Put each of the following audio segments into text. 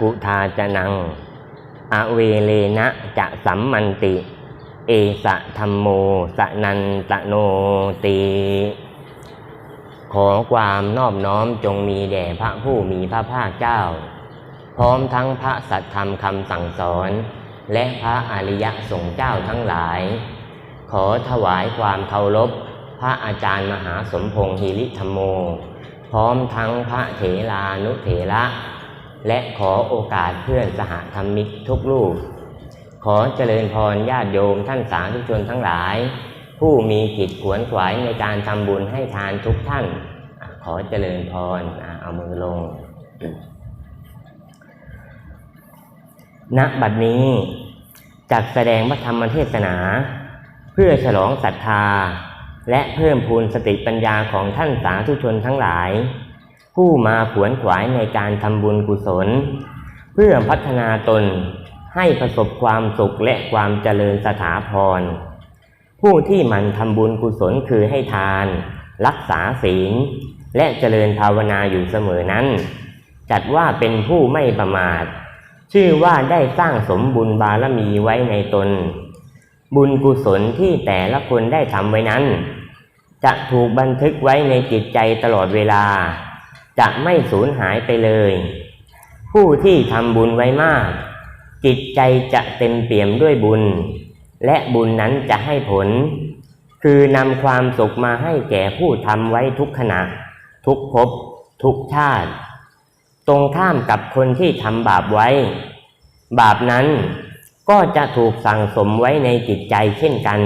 กุทาจนัง อเวเลนะจะสัมมันติ เอสะธรรมโมสนันตโนติขอความนอบน้อมจงมีแด่พระผู้มีพระภาคเจ้า พร้อมทั้งพระสัทธรรมคำสั่งสอน และพระอริยสงฆ์เจ้าทั้งหลาย ขอถวายความเคารพพระอาจารย์มหาสมพงษ์ฮิริธรรมโม พร้อมทั้งพระเถรานุเถระ และขอโอกาสเพื่อนสหธรรมิกทุกรูป ขอเจริญพรญาติโยมท่านสาธุชนทั้งหลาย ผู้มีจิตขวนขวายในการทำบุญให้ทานทุกท่าน ขอเจริญพรเอามือลงณบัดนี้จักแสดงพระธรรมเทศนา เพื่อฉลองศรัทธา และเพิ่มพูนสติปัญญาของท่านสาธุชนทั้งหลาย ผู้มาขวนขวายในการทำบุญกุศล เพื่อพัฒนาตนให้ประสบความสุขและความเจริญสถาพร ผู้ที่มันทำบุญกุศลคือให้ทาน รักษาศีล และเจริญภาวนาอยู่เสมอนั้น จัดว่าเป็นผู้ไม่ประมาท ชื่อว่าได้สร้างสมบุญบารมีไว้ในตน บุญกุศลที่แต่ละคนได้ทำไว้นั้น จะถูกบันทึกไว้ในจิตใจตลอดเวลา จะไม่สูญหายไปเลย ผู้ที่ทำบุญไว้มาก จิตใจจะเต็มเปี่ยมด้วยบุญ และบุญนั้นจะให้ผล คือนำความสุขมาให้แก่ผู้ทำไว้ทุกขณะ ทุกภพทุกชาติ ตรงข้ามกับคนที่ทำบาปไว้ บาปนั้นก็จะถูกสั่งสมไว้ในจิตใจเช่นกัน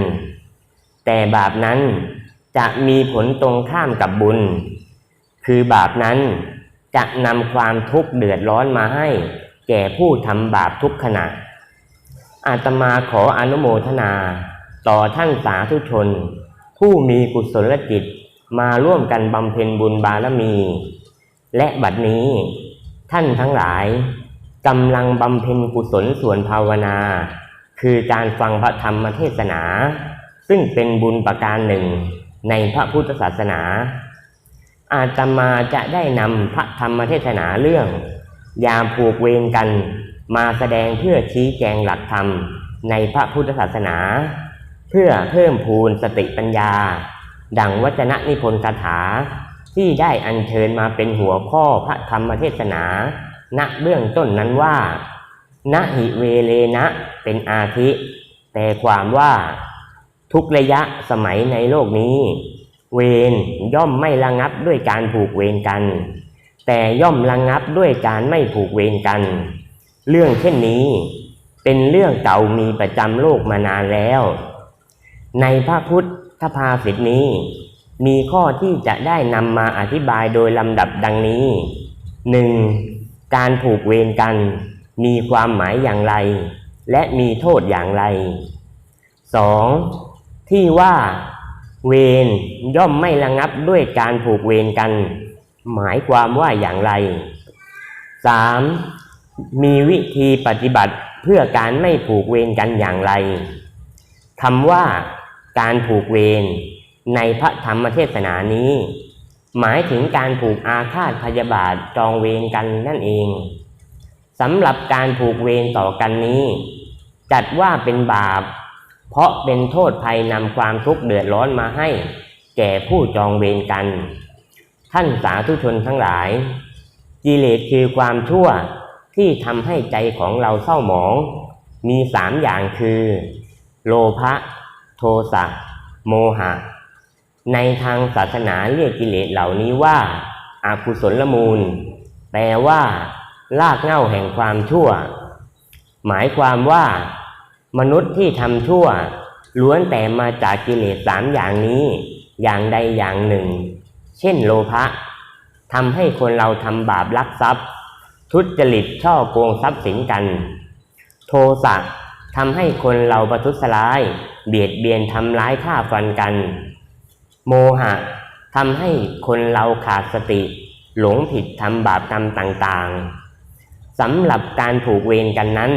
แต่บาปนั้นจะมีผลตรงข้ามกับบุญ คือบาปนั้นจะนำความทุกข์เดือดร้อนมาให้ แก่ผู้ทำบาปทุกขณะ อาตมาขออนุโมทนา ต่อท่านสาธุชน ผู้มีกุศลจิตมาร่วมกันบำเพ็ญบุญบารมี และบัดนี้ ท่านทั้งหลายกำลังบำเพ็ญกุศลส่วนภาวนา คือการฟังพระธรรมเทศนา ซึ่งเป็นบุญประการหนึ่งในพระพุทธศาสนา อาตมาจะได้นำพระธรรมเทศนาเรื่อง ยามผูกเวรกัน มาแสดงเพื่อชี้แจงหลักธรรมในพระพุทธศาสนา เพื่อเพิ่มพูนสติปัญญา ดังวจนะนิพนธ์คาถา ที่ได้อัญเชิญมาเป็นหัวข้อพระธรรมเทศนา ณเบื้องต้นนั้นว่าณหิเวเลนะเป็นอาทิแต่ความว่าทุกระยะสมัยในโลกนี้ เวรย่อมไม่ระงับด้วยการผูกเวรกัน แต่ย่อมระงับด้วยการไม่ผูกเวรกัน เรื่องเช่นนี้ เป็นเรื่องเก่ามีประจำโลกมานานแล้ว ในพระพุทธภาษิตนี้ มีข้อที่จะได้นำมาอธิบายโดยลำดับดังนี้หนึ่งการผูกเวรกัน มีความหมายอย่างไร และมีโทษอย่างไรสองที่ว่า เวรย่อมไม่ระงับด้วยการผูกเวรกัน หมายความว่าอย่างไรสามมีวิธีปฏิบัติเพื่อการไม่ผูกเวรกันอย่างไรคำว่าการผูกเวรในพระธรรมเทศนานี้ หมายถึงการผูกอาฆาตพยาบาทจองเวรกันนั่นเองสำหรับการผูกเวรต่อกันนี้ จัดว่าเป็นบาป เพราะเป็นโทษภัยนำความทุกข์เดือดร้อนมาให้ แก่ผู้จองเวรกัน ท่านสาธุชนทั้งหลาย กิเลสคือความชั่วที่ทำให้ใจของเราเศร้าหมอง มีสามอย่างคือ โลภะโทสะโมหะ ในทางศาสนาเรียกกิเลสเหล่านี้ว่าอากุศลมูล แปลว่า รากเหง้าแห่งความชั่ว หมายความว่า มนุษย์ที่ทำชั่ว ล้วนแต่มาจากกิเลสสามอย่างนี้ อย่างใดอย่างหนึ่ง เช่นโลภะทำให้คนเราทำบาปลักทรัพย์ ทุจริตช่อโกงทรัพย์สินกัน โทสะทำให้คนเราประทุษร้าย เบียดเบียนทำร้ายฆ่าฟันกัน โมหะทำให้คนเราขาดสติ หลงผิดทำบาปกรรมต่างๆสำหรับการผูกเวรกันนั้น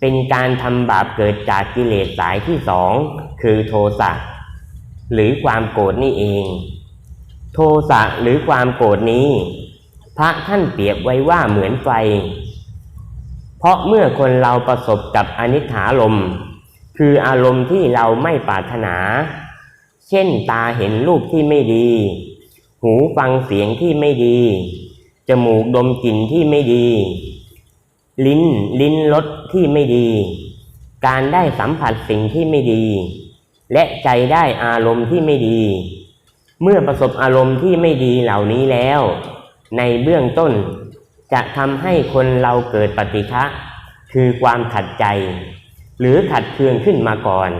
เป็นการทำบาปเกิดจากกิเลสสายที่สองคือโทสะหรือความโกรธนี่เอง โทสะหรือความโกรธนี้ พระท่านเปรียบไว้ว่าเหมือนไฟ เพราะเมื่อคนเราประสบกับอนิจฐารมคืออารมณ์ที่เราไม่ปรารถนา เช่นตาเห็นรูปที่ไม่ดี หูฟังเสียงที่ไม่ดี จมูกดมกลิ่นที่ไม่ดี ลิ้นลิ้นรสที่ไม่ดี การได้สัมผัสสิ่งที่ไม่ดี และใจได้อารมณ์ที่ไม่ดี เมื่อประสบอารมณ์ที่ไม่ดีเหล่านี้แล้ว ในเบื้องต้นจะทำให้คนเราเกิดปฏิฆะคือความขัดใจ หรือขัดเคืองขึ้นมาก่อน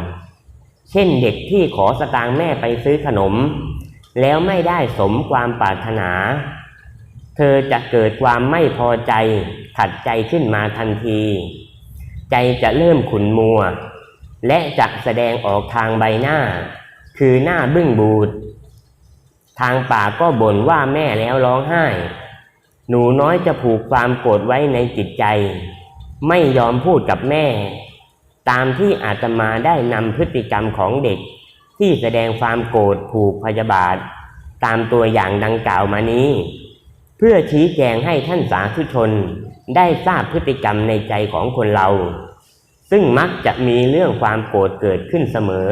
เช่นเด็กที่ขอสตางค์แม่ไปซื้อขนม แล้วไม่ได้สมความปรารถนา เธอจะเกิดความไม่พอใจ ขัดใจขึ้นมาทันที ใจจะเริ่มขุนมัว และจะแสดงออกทางใบหน้า คือหน้าบึ้งบูด ทางปากก็บ่นว่าแม่แล้วร้องไห้ หนูน้อยจะผูกความโกรธไว้ในจิตใจ ไม่ยอมพูดกับแม่ ตามที่อาตมาได้นำพฤติกรรมของเด็ก ที่แสดงความโกรธผูกพยาบาท ตามตัวอย่างดังกล่าวมานี้ เพื่อชี้แจงให้ท่านสาธุชน ได้ทราบพฤติกรรมในใจของคนเรา ซึ่งมักจะมีเรื่องความโกรธเกิดขึ้นเสมอ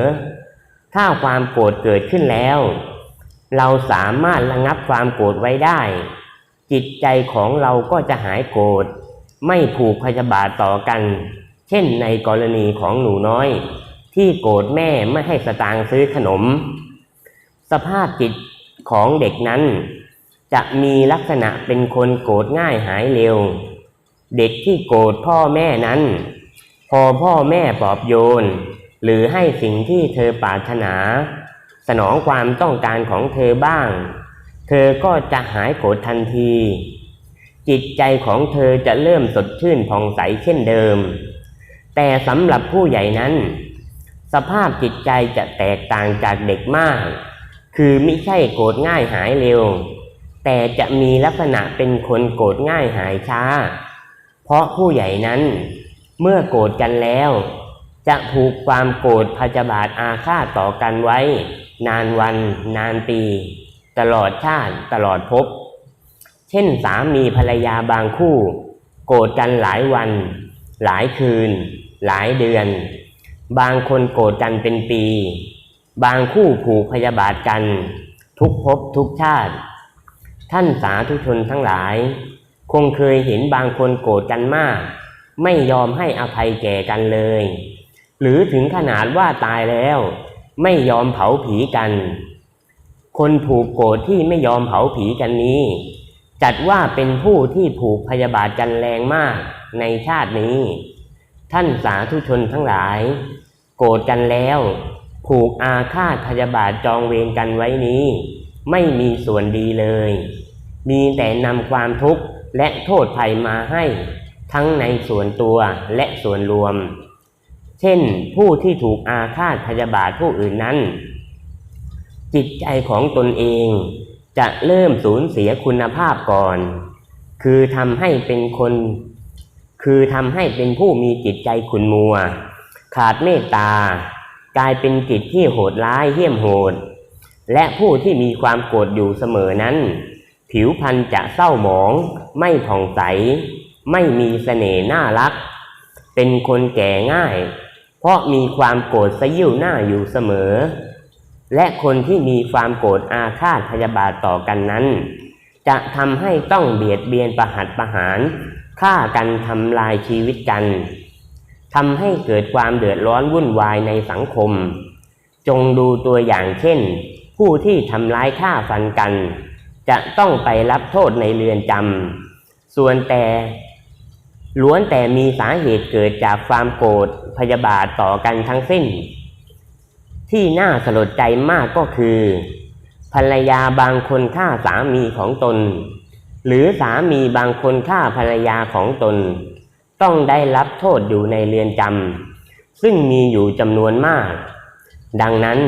ถ้าความโกรธเกิดขึ้นแล้ว เราสามารถระงับความโกรธไว้ได้ จิตใจของเราก็จะหายโกรธไม่ผูกพยาบาทต่อกัน เช่นในกรณีของหนูน้อย ที่โกรธแม่ไม่ให้สตางค์ซื้อขนม สภาพจิตของเด็กนั้น จะมีลักษณะเป็นคนโกรธง่ายหายเร็ว เด็กที่โกรธพ่อแม่นั้น พอพ่อแม่ปลอบโยน หรือให้สิ่งที่เธอปรารถนา สนองความต้องการของเธอบ้าง เธอก็จะหายโกรธทันที จิตใจของเธอจะเริ่มสดชื่นผ่องใสเช่นเดิม แต่สำหรับผู้ใหญ่นั้น สภาพจิตใจจะแตกต่างจากเด็กมาก คือไม่ใช่โกรธง่ายหายเร็ว แต่จะมีลักษณะเป็นคนโกรธง่ายหายช้า เพราะผู้ใหญ่นั้นเมื่อโกรธกันแล้ว จะผูกความโกรธพยาบาทอาฆาตต่อกันไว้ นานวันนานปี ตลอดชาติตลอดภพเช่นสามีภรรยาบางคู่ โกรธกันหลายวัน หลายคืน หลายเดือน บางคนโกรธกันเป็นปี บางคู่ผูกพยาบาทกัน ทุกภพทุกชาติ ท่านสาธุชนทั้งหลาย คงเคยเห็นบางคนโกรธกันมาก ไม่ยอมให้อภัยแก่กันเลย หรือถึงขนาดว่าตายแล้ว ไม่ยอมเผาผีกัน คนผูกโกรธที่ไม่ยอมเผาผีกันนี้ จัดว่าเป็นผู้ที่ผูกพยาบาทกันแรงมากในชาตินี้ ท่านสาธุชนทั้งหลาย โกรธกันแล้ว ผูกอาฆาตพยาบาทจองเวรกันไว้นี้ ไม่มีส่วนดีเลย มีแต่นำความทุกข์ และโทษภัยมาให้ทั้งในส่วนตัวและส่วนรวม เช่นผู้ที่ถูกอาฆาตพยาบาทผู้อื่นนั้น จิตใจของตนเองจะเริ่มสูญเสียคุณภาพก่อน คือทำให้เป็นคน คือทำให้เป็นผู้มีจิตใจขุนมัว ขาดเมตตา กลายเป็นจิตที่โหดร้ายเหี้ยมโหด และผู้ที่มีความโกรธอยู่เสมอนั้น ผิวพรรณจะเศร้าหมอง ไม่ผ่องใส ไม่มีเสน่ห์น่ารัก เป็นคนแก่ง่าย เพราะมีความโกรธสยิ่วหน้าอยู่เสมอ และคนที่มีความโกรธอาฆาตพยาบาทต่อกันนั้น จะทำให้ต้องเบียดเบียนประหัตประหารฆ่ากันทำลายชีวิตกันทำให้เกิดความเดือดร้อนวุ่นวายในสังคม จงดูตัวอย่างเช่น ผู้ที่ทำร้ายฆ่าฟันกัน จะต้องไปรับโทษในเรือนจำส่วนแต่ล้วนแต่มีสาเหตุเกิดจากความโกรธพยาบาทต่อกันทั้งสิ้น ที่น่าสลดใจมากก็คือ ภรรยาบางคนฆ่าสามีของตน หรือสามีบางคนฆ่าภรรยาของตน ต้องได้รับโทษอยู่ในเรือนจำซึ่งมีอยู่จำนวนมาก ดังนั้น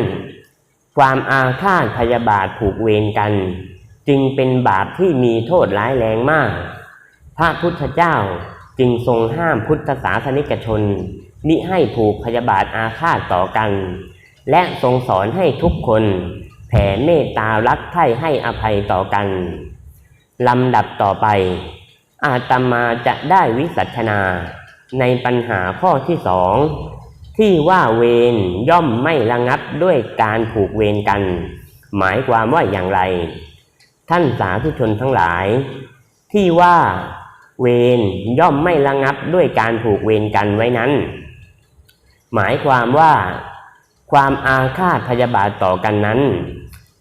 ความอาฆาตพยาบาทผูกเวรกัน จึงเป็นบาปที่มีโทษร้ายแรงมาก พระพุทธเจ้าจึงทรงห้ามพุทธศาสนิกชน มิให้ผูกพยาบาทอาฆาตต่อกัน และทรงสอนให้ทุกคน แผ่เมตตารักใคร่ให้อภัยต่อกัน ลำดับต่อไป อาตมาจะได้วิสัชนาในปัญหาข้อที่สองที่ว่าเวรย่อมไม่ระงับด้วยการผูกเวรกัน หมายความว่าอย่างไร ท่านสาธุชนทั้งหลาย ที่ว่าเวรย่อมไม่ระงับด้วยการผูกเวรกันไว้นั้น หมายความว่า ความอาฆาตพยาบาทต่อกันนั้น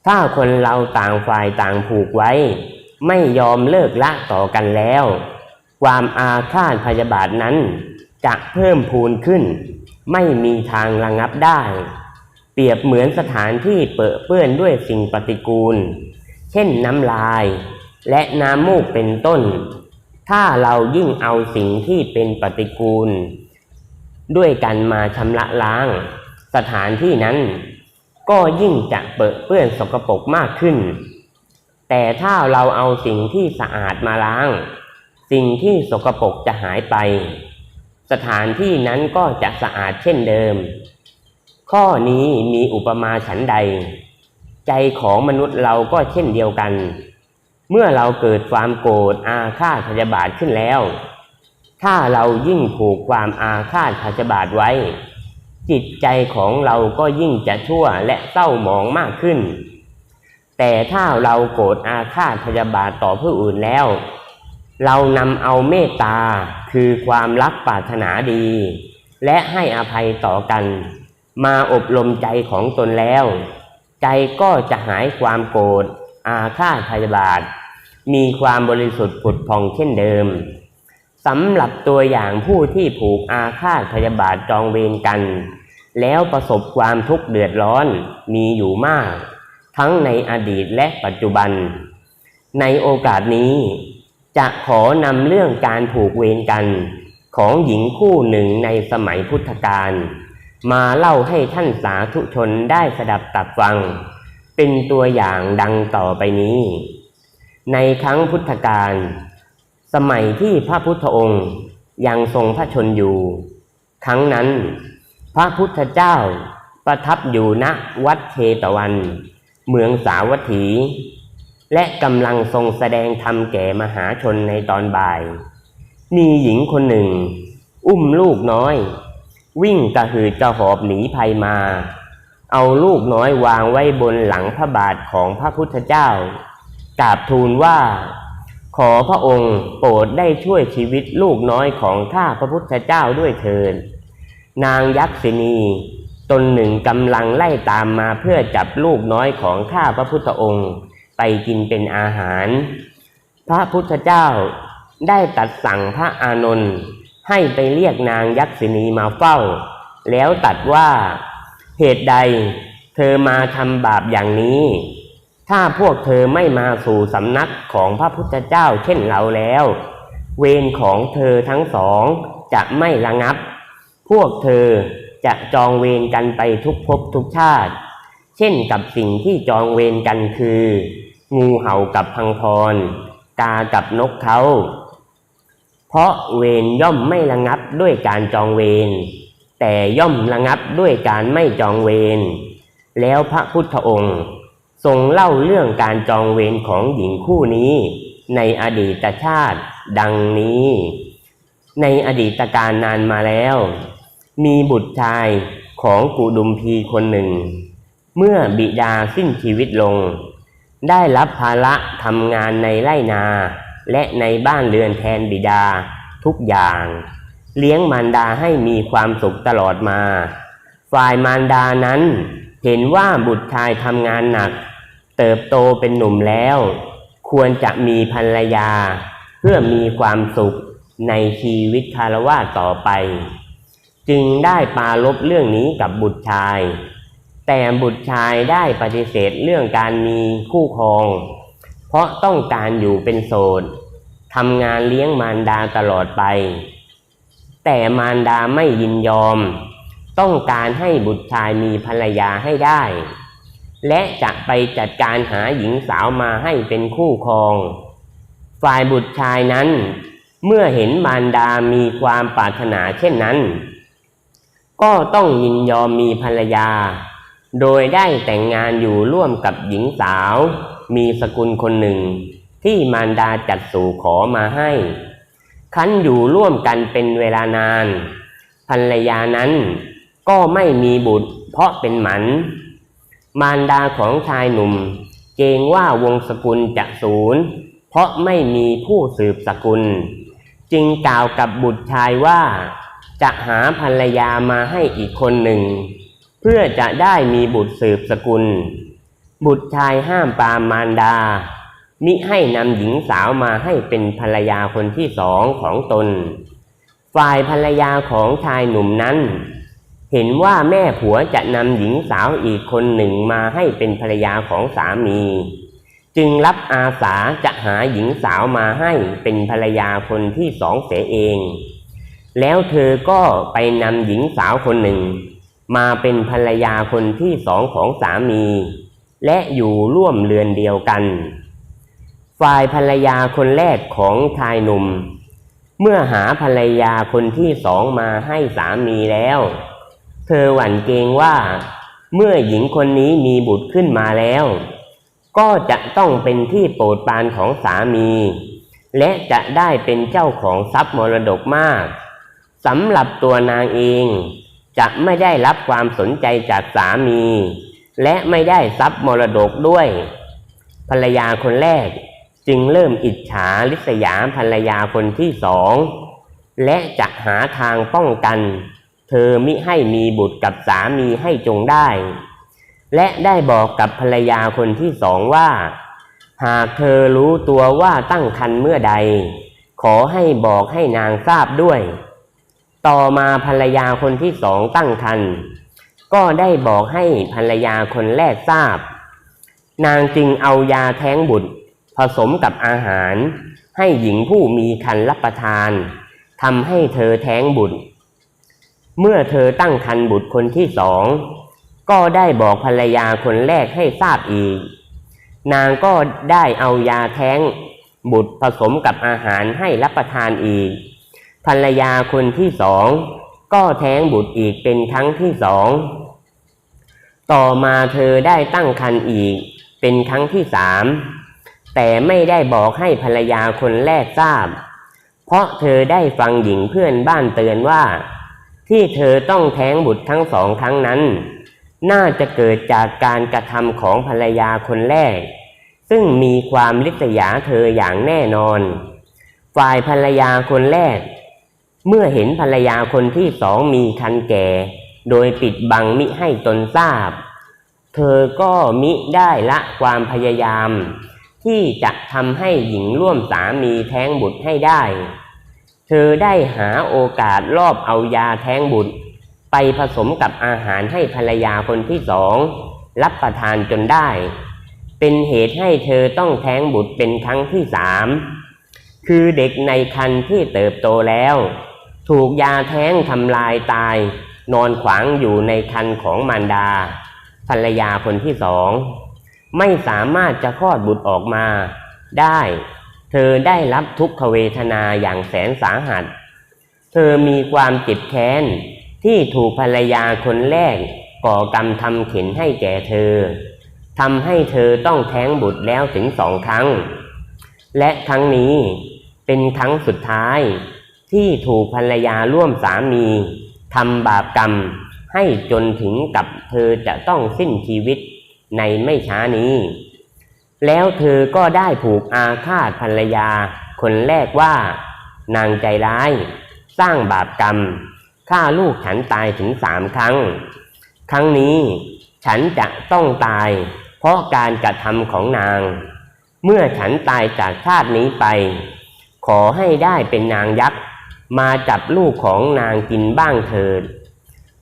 ถ้าคนเราต่างฝ่ายต่างผูกไว้ ไม่ยอมเลิกละต่อกันแล้ว ความอาฆาตพยาบาทนั้นจะเพิ่มพูนขึ้น ไม่มีทางระงับได้ เปรียบเหมือนสถานที่เปื้อเปื้อนด้วยสิ่งปฏิกูล ช่นน้ำลาย และน้ำมูกเป็นต้น ถ้าเรายิ่งเอาสิ่งที่เป็นปฏิกูล ด้วยกันมาชำระล้าง สถานที่นั้น ก็ยิ่งจะเปื้อเปื้อนสกปรกมากขึ้น แต่ถ้าเราเอาสิ่งที่สะอาดมาล้าง สิ่งที่สกปรกจะหายไป สถานที่นั้นก็จะสะอาดเช่นเดิม ข้อนี้มีอุปมาฉันใด ใจของมนุษย์เราก็เช่นเดียวกัน เมื่อเราเกิดความโกรธอาฆาตพยาบาทขึ้นแล้ว ถ้าเรายิ่งผูกความอาฆาตพยาบาทไว้ จิตใจของเราก็ยิ่งจะชั่วและเศร้าหมองมากขึ้น แต่ถ้าเราโกรธอาฆาตพยาบาทต่อผู้อื่นแล้ว เรานำเอาเมตตาคือความรักปรารถนาดี และให้อภัยต่อกัน มาอบรมใจของตนแล้ว ใจก็จะหายความโกรธอาฆาตพยาบาท มีความบริสุทธิ์ผุดพองเช่นเดิมสำหรับตัวอย่างผู้ที่ผูกอาฆาตพยาบาทจองเวรกัน แล้วประสบความทุกข์เดือดร้อนมีอยู่มาก ทั้งในอดีตและปัจจุบัน ในโอกาสนี้ จะขอนำเรื่องการผูกเวรกัน ของหญิงคู่หนึ่งในสมัยพุทธกาล มาเล่าให้ท่านสาธุชนได้สดับตับฟัง เป็นตัวอย่างดังต่อไปนี้ ในครั้งพุทธกาลสมัยที่พระพุทธองค์ยังทรงพระชนอยู่ ครั้งนั้น พระพุทธเจ้าประทับอยู่ณวัดเชตวัน เมืองสาวัตถี และกำลังทรงแสดงธรรมแก่มหาชนในตอนบ่าย มีหญิงคนหนึ่ง อุ้มลูกน้อย วิ่งกระหืดกระหอบหนีภัยมา เอาลูกน้อยวางไว้บนหลังพระบาทของพระพุทธเจ้ากราบทูลว่า ขอพระองค์โปรดได้ช่วยชีวิตลูกน้อยของข้าพระพุทธเจ้าด้วยเถิดนางยักษินีตนหนึ่งกำลังไล่ตามมาเพื่อจับลูกน้อยของข้าพระพุทธองค์ ไปกินเป็นอาหาร พระพุทธเจ้าได้ตัดสั่งพระอานนท์ ให้ไปเรียกนางยักษินีมาเฝ้า แล้วตัดว่า เหตุใดเธอมาทำบาปอย่างนี้ ถ้าพวกเธอไม่มาสู่สำนักของพระพุทธเจ้าเช่นเราแล้ว เวรของเธอทั้งสองจะไม่ระงับ พวกเธอจะจองเวรกันไปทุกภพทุกชาติ เช่นกับสิ่งที่จองเวรกันคือ งูเห่ากับพังพร กากับนกเขา เพราะเวรย่อมไม่ระงับด้วยการจองเวรแต่ย่อมระงับด้วยการไม่จองเวรแล้วพระพุทธองค์ ทรงเล่าเรื่องการจองเวรของหญิงคู่นี้ ในอดีตชาติดังนี้ ในอดีตการนานมาแล้ว มีบุตรชายของกุดุมพีคนหนึ่ง เมื่อบิดาสิ้นชีวิตลง ได้รับภาระทำงานในไร่นา และในบ้านเรือนแทนบิดาทุกอย่าง เลี้ยงมารดาให้มีความสุขตลอดมา ฝ่ายมารดานั้นเห็นว่าบุตรชายทำงานหนัก เติบโตเป็นหนุ่มแล้ว ควรจะมีภรรยา เพื่อมีความสุขในชีวิตคารวะต่อไป จึงได้ปารบเรื่องนี้กับบุตรชาย แต่บุตรชายได้ปฏิเสธเรื่องการมีคู่ครอง เพราะต้องการอยู่เป็นโสดทำงานเลี้ยงมารดาตลอดไป แต่มารดาไม่ยินยอม ต้องการให้บุตรชายมีภรรยาให้ได้ และจะไปจัดการหาหญิงสาวมาให้เป็นคู่ครอง ฝ่ายบุตรชายนั้น เมื่อเห็นมารดามีความปรารถนาเช่นนั้น ก็ต้องยินยอมมีภรรยา โดยได้แต่งงานอยู่ร่วมกับหญิงสาว มีสกุลคนหนึ่ง ที่มารดาจัดสู่ขอมาให้ คันอยู่ร่วมกันเป็นเวลานาน ภรรยานั้นก็ไม่มีบุตร เพราะเป็นหมัน มารดาของชายหนุ่ม เกรงว่าวงศกุลจะสูญเพราะไม่มีผู้สืบสกุล จึงกล่าวกับบุตรชายว่า จะหาภรรยามาให้อีกคนหนึ่ง เพื่อจะได้มีบุตรสืบสกุล บุตรชายห้ามปามมารดา มิให้นำหญิงสาวมาให้เป็นภรรยาคนที่สองของตน ฝ่ายภรรยาของชายหนุ่มนั้น เห็นว่าแม่ผัวจะนำหญิงสาวอีกคนหนึ่งมาให้เป็นภรรยาของสามี จึงรับอาสาจะหาหญิงสาวมาให้เป็นภรรยาคนที่สองเสียเอง แล้วเธอก็ไปนำหญิงสาวคนหนึ่ง มาเป็นภรรยาคนที่สองของสามี และอยู่ร่วมเรือนเดียวกัน ฝ่ายภรรยาคนแรกของชายหนุ่ม เมื่อหาภรรยาคนที่สองมาให้สามีแล้ว เธอหวั่นเกรงว่า เมื่อหญิงคนนี้มีบุตรขึ้นมาแล้ว ก็จะต้องเป็นที่โปรดปรานของสามี และจะได้เป็นเจ้าของทรัพย์มรดกมากสำหรับตัวนางเองจะไม่ได้รับความสนใจจากสามี และไม่ได้ทรัพย์มรดกด้วย ภรรยาคนแรกจึงเริ่มอิจฉาริษยาภรรยาคนที่สอง และจะหาทางป้องกัน เธอมิให้มีบุตรกับสามีให้จงได้ และได้บอกกับภรรยาคนที่สองว่า หากเธอรู้ตัวว่าตั้งครรภ์เมื่อใด ขอให้บอกให้นางทราบด้วย ต่อมาภรรยาคนที่สองตั้งครรภ์ ก็ได้บอกให้ภรรยาคนแรกทราบ นางจึงเอายาแท้งบุตร ผสมกับอาหาร ให้หญิงผู้มีคันรับประทานทำให้เธอแท้งบุตร เมื่อเธอตั้งครรภ์บุตรคนที่สอง ก็ได้บอกภรรยาคนแรกให้ทราบอีก นางก็ได้เอายาแท้งบุตรผสมกับอาหารให้รับประทานอีก ภรรยาคนที่สอง ก็แท้งบุตรอีกเป็นครั้งที่สอง ต่อมาเธอได้ตั้งครรภ์อีกเป็นครั้งที่สาม แต่ไม่ได้บอกให้ภรรยาคนแรกทราบ เพราะเธอได้ฟังหญิงเพื่อนบ้านเตือนว่า ที่เธอต้องแท้งบุตรทั้งสองครั้งนั้น น่าจะเกิดจากการกระทำของภรรยาคนแรก ซึ่งมีความริษยาเธออย่างแน่นอน ฝ่ายภรรยาคนแรก เมื่อเห็นภรรยาคนที่สองมีคันแก่ โดยปิดบังมิให้ตนทราบ เธอก็มิได้ละความพยายาม ที่จะทำให้หญิงร่วมสามีแท้งบุตรให้ได้ เธอได้หาโอกาสรอบเอายาแท้งบุตร ไปผสมกับอาหารให้ภรรยาคนที่สอง รับประทานจนได้ เป็นเหตุให้เธอต้องแท้งบุตรเป็นครั้งที่สามคือเด็กในครรภ์ที่เติบโตแล้ว ถูกยาแท้งทำลายตาย นอนขวางอยู่ในครรภ์ของมารดา ภรรยาคนที่สอง ไม่สามารถจะคลอดบุตรออกมา ได้ เธอได้รับทุกขเวทนาอย่างแสนสาหัส เธอมีความเจ็บแค้น ที่ถูกภรรยาคนแรก ก่อกรรมทำเข็นให้แก่เธอทำให้เธอต้องแท้งบุตรแล้วถึงสองครั้ง และครั้งนี้เป็นครั้งสุดท้าย ที่ถูกภรรยาร่วมสามีทำบาปกรรมให้จนถึงกับเธอจะต้องสิ้นชีวิตในไม่ช้านี้ แล้วเธอก็ได้ผูกอาฆาตภรรยาคนแรกว่า นางใจร้าย สร้างบาปกรรมฆ่าลูกฉันตายถึงสามครั้ง ครั้งนี้ฉันจะต้องตาย เพราะการกระทำของนาง เมื่อฉันตายจากชาตินี้ไป ขอให้ได้เป็นนางยักษ์ มาจับลูกของนางกินบ้างเถิด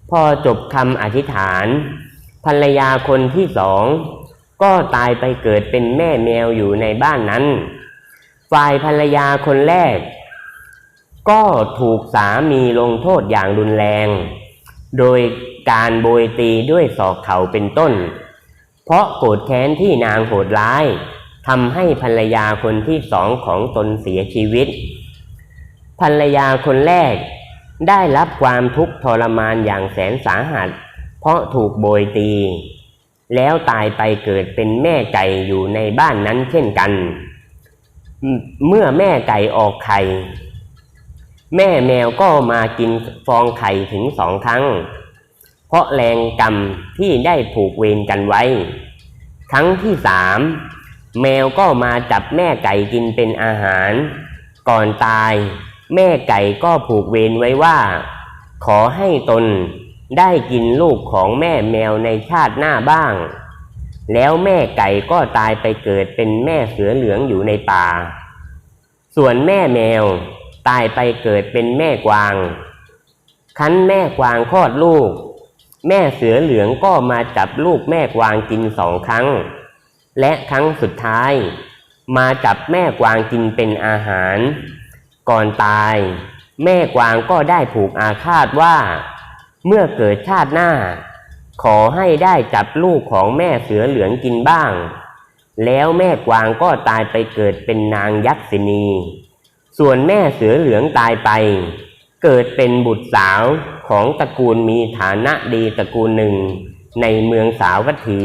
พอจบคำอธิษฐาน ภรรยาคนที่สอง ก็ตายไปเกิดเป็นแม่แมวอยู่ในบ้านนั้น ฝ่ายภรรยาคนแรก ก็ถูกสามีลงโทษอย่างรุนแรง โดยการโบยตีด้วยศอกเข่าเป็นต้น เพราะโกรธแค้นที่นางโหดร้ายทำให้ภรรยาคนที่สองของตนเสียชีวิต ภรรยาคนแรก ได้รับความทุกข์ทรมานอย่างแสนสาหัส เพราะถูกโบยตี แล้วตายไปเกิดเป็นแม่ไก่อยู่ในบ้านนั้นเช่นกัน เมื่อแม่ไก่ออกไข่แม่แมวก็มากินฟองไข่ถึงสองครั้ง เพราะแรงกรรมที่ได้ผูกเวรกันไว้ ครั้งที่สามแมวก็มาจับแม่ไก่กินเป็นอาหาร ก่อนตาย แม่ไก่ก็ผูกเวรไว้ว่า ขอให้ตนได้กินลูกของแม่แมวในชาติหน้าบ้าง แล้วแม่ไก่ก็ตายไปเกิดเป็นแม่เสือเหลืองอยู่ในป่า ส่วนแม่แมวตายไปเกิดเป็นแม่กวาง คั้นแม่กวางคลอดลูก แม่เสือเหลืองก็มาจับลูกแม่กวางกินสองครั้ง และครั้งสุดท้าย มาจับแม่กวางกินเป็นอาหาร ก่อนตาย แม่กวางก็ได้ผูกอาฆาตว่า เมื่อเกิดชาติหน้า ขอให้ได้จับลูกของแม่เสือเหลืองกินบ้าง แล้วแม่กวางก็ตายไปเกิดเป็นนางยักษินี ส่วนแม่เสือเหลืองตายไป เกิดเป็นบุตรสาวของตระกูลมีฐานะดีตระกูลหนึ่ง ในเมืองสาวัตถี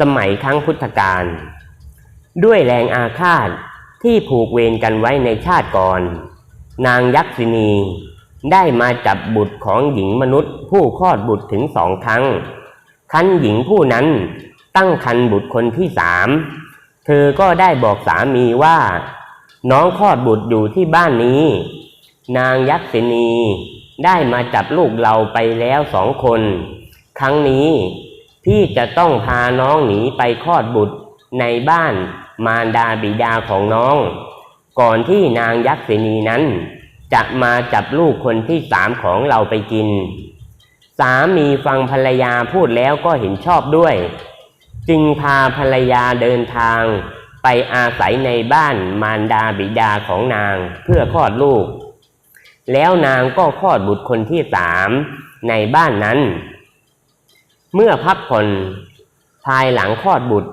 สมัยครั้งพุทธกาลด้วยแรงอาฆาต ที่ผูกเวรกันไว้ในชาติก่อน นางยักษินี ได้มาจับบุตรของหญิงมนุษย์ ผู้คลอดบุตรถึงสองครั้ง คันหญิงผู้นั้นตั้งคันบุตรคนที่สาม เธอก็ได้บอกสามีว่า น้องคลอดบุตรอยู่ที่บ้านนี้ นางยักษินีได้มาจับลูกเราไปแล้วสองคน ครั้งนี้พี่จะต้องพาน้องหนีไปคลอดบุตรในบ้าน มารดาบิดาของน้อง ก่อนที่นางยักษินีนั้น จะมาจับลูกคนที่สามของเราไปกิน สามีฟังภรรยาพูดแล้วก็เห็นชอบด้วย จึงพาภรรยาเดินทางไปอาศัยในบ้านมารดาบิดาของนางเพื่อคลอดลูก แล้วนางก็คลอดบุตรคนที่สามในบ้านนั้น เมื่อพักผ่อนภายหลังคลอดบุตร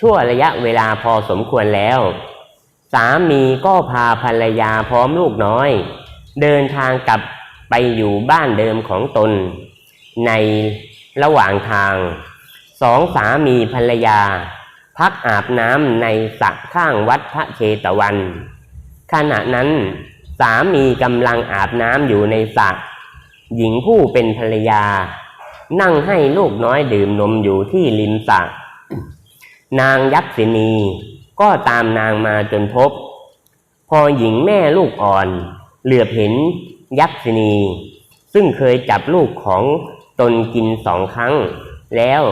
ชั่วระยะเวลาพอสมควรแล้ว สามีก็พาภรรยาพร้อมลูกน้อย เดินทางกลับไปอยู่บ้านเดิมของตน ในระหว่างทางสองสามีภรรยา พักอาบน้ำในสระข้างวัดพระเชตวัน ขณะนั้น สามีกำลังอาบน้ำอยู่ในสระหญิงผู้เป็นภรรยา นั่งให้ลูกน้อยดื่มนมอยู่ที่ริมสระ นางยักษินีก็ตามนางมาจนพบ พอหญิงแม่ลูกอ่อน เหลือบเห็นยักษินี ซึ่งเคยจับลูกของตนกินสองครั้ง แล้ว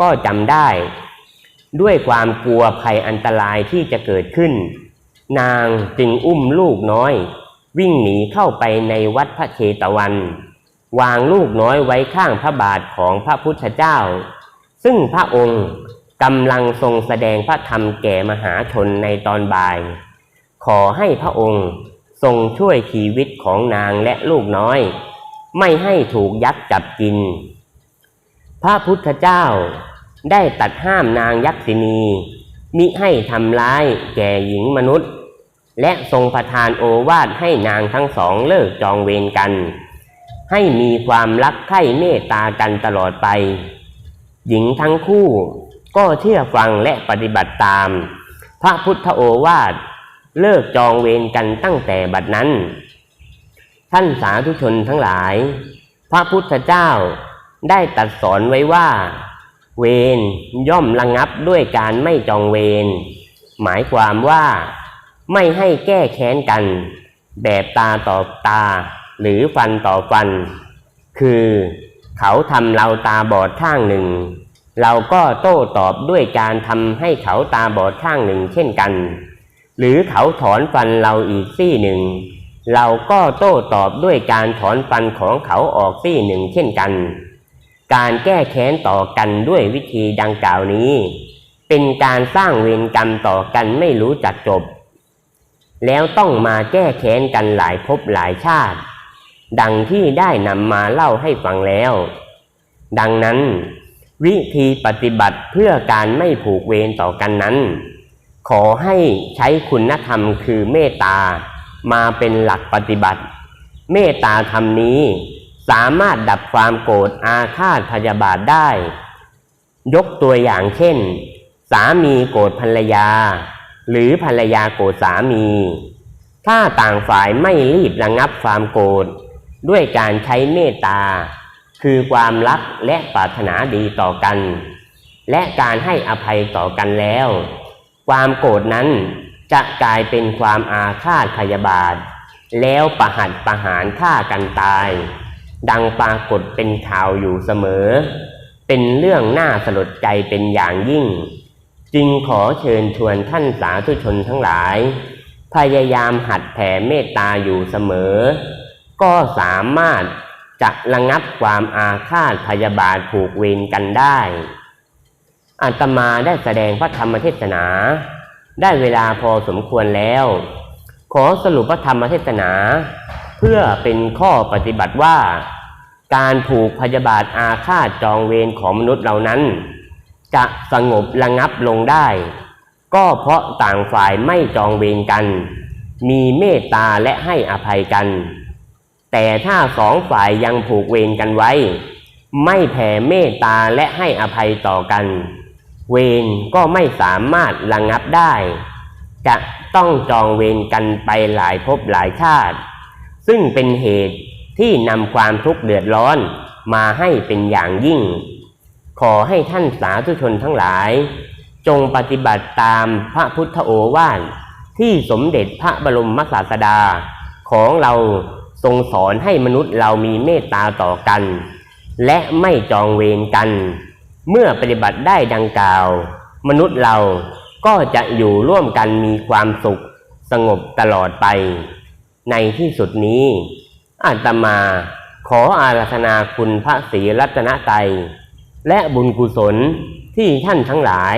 ก็จำได้ ด้วยความกลัวภัยอันตรายที่จะเกิดขึ้น นางจึงอุ้มลูกน้อย วิ่งหนีเข้าไปในวัดพระเชตวัน วางลูกน้อยไว้ข้างพระบาทของพระพุทธเจ้า ซึ่งพระองค์ กำลังทรงแสดงพระธรรมแก่มหาชนในตอนบ่าย ขอให้พระองค์ทรงช่วยชีวิตของนางและลูกน้อย ไม่ให้ถูกยักษ์จับกิน พระพุทธเจ้าได้ตัดห้ามนางยักษินีมิให้ทำร้ายแก่หญิงมนุษย์ และทรงประทานโอวาทให้นางทั้งสองเลิกจองเวรกัน ให้มีความรักใคร่เมตตากันตลอดไป หญิงทั้งคู่ ก็เชื่อฟังและปฏิบัติตาม พระพุทธโอวาทเลิกจองเวรกันตั้งแต่บัดนั้น ท่านสาธุชนทั้งหลาย พระพุทธเจ้าได้ตรัดสอนไว้ว่า เวรย่อมระงงับด้วยการไม่จองเวรหมายความว่าไม่ให้แก้แค้นกัน แบบตาต่อตา หรือฟันต่อฟัน คือเขาทำเราตาบอดข้างหนึ่ง เราก็โต้ตอบด้วยการทำให้เขาตาบอดข้างหนึ่งเช่นกัน หรือเขาถอนฟันเราอีกซี่หนึ่ง เราก็โต้ตอบด้วยการถอนฟันของเขาออกซี่หนึ่งเช่นกัน การแก้แค้นต่อกันด้วยวิธีดังกล่าวนี้ เป็นการสร้างเวรกรรมต่อกันไม่รู้จักจบ แล้วต้องมาแก้แค้นกันหลายภพหลายชาติ ดังที่ได้นำมาเล่าให้ฟังแล้ว ดังนั้น วิธีปฏิบัติเพื่อการไม่ผูกเวรต่อกันนั้น ขอให้ใช้คุณธรรมคือเมตตามาเป็นหลักปฏิบัติ เมตตาธรรมนี้สามารถดับความโกรธอาฆาตพยาบาทได้ ยกตัวอย่างเช่น สามีโกรธภรรยา หรือภรรยาโกรธสามี ถ้าต่างฝ่ายไม่รีบระงับความโกรธด้วยการใช้เมตตา คือความรักและปรารถนาดีต่อกัน และการให้อภัยต่อกันแล้ว ความโกรธนั้นจะกลายเป็นความอาฆาตพยาบาท แล้วประหัตประหารฆ่ากันตาย ดังปรากฏเป็นข่าวอยู่เสมอ เป็นเรื่องน่าสลดใจเป็นอย่างยิ่ง จึงขอเชิญชวนท่านสาธุชนทั้งหลาย พยายามหัดแผ่เมตตาอยู่เสมอ ก็สามารถ จะระงับความอาฆาตพยาบาทผูกเวรกันได้อาตมาได้แสดงพระธรรมเทศนา ได้เวลาพอสมควรแล้ว ขอสรุปพระธรรมเทศนา เพื่อเป็นข้อปฏิบัติว่า การผูกพยาบาทอาฆาตจองเวรของมนุษย์เหล่านั้น จะสงบระงับลงได้ ก็เพราะต่างฝ่ายไม่จองเวรกัน มีเมตตาและให้อภัยกัน แต่ถ้าสองฝ่ายยังผูกเวรกันไว้ ไม่แผ่เมตตาและให้อภัยต่อกัน เวรก็ไม่สามารถระงับได้ จะต้องจองเวรกันไปหลายภพหลายชาติ ซึ่งเป็นเหตุที่นำความทุกข์เดือดร้อนมาให้เป็นอย่างยิ่ง ขอให้ท่านสาธุชนทั้งหลาย จงปฏิบัติตามพระพุทธโอวาทที่สมเด็จพระบรมศาสดาของเรา ทรงสอนให้มนุษย์เรามีเมตตาต่อกัน และไม่จองเวรกัน เมื่อปฏิบัติได้ดังกล่าว มนุษย์เราก็จะอยู่ร่วมกันมีความสุขสงบตลอดไป ในที่สุดนี้ อาตมาขออาราธนาคุณพระศรีรัตนตรัยและบุญกุศลที่ท่านทั้งหลาย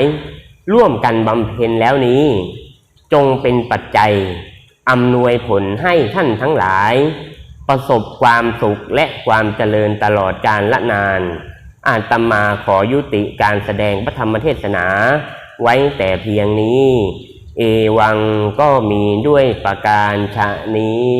ร่วมกันบำเพ็ญแล้วนี้ จงเป็นปัจจัยอำนวยผลให้ท่านทั้งหลาย ประสบความสุขและความเจริญตลอดกาลละนาน อาตมาขอยุติการแสดงพระธรรมเทศนา ไว้แต่เพียงนี้ เอวังก็มีด้วยประการชะนี้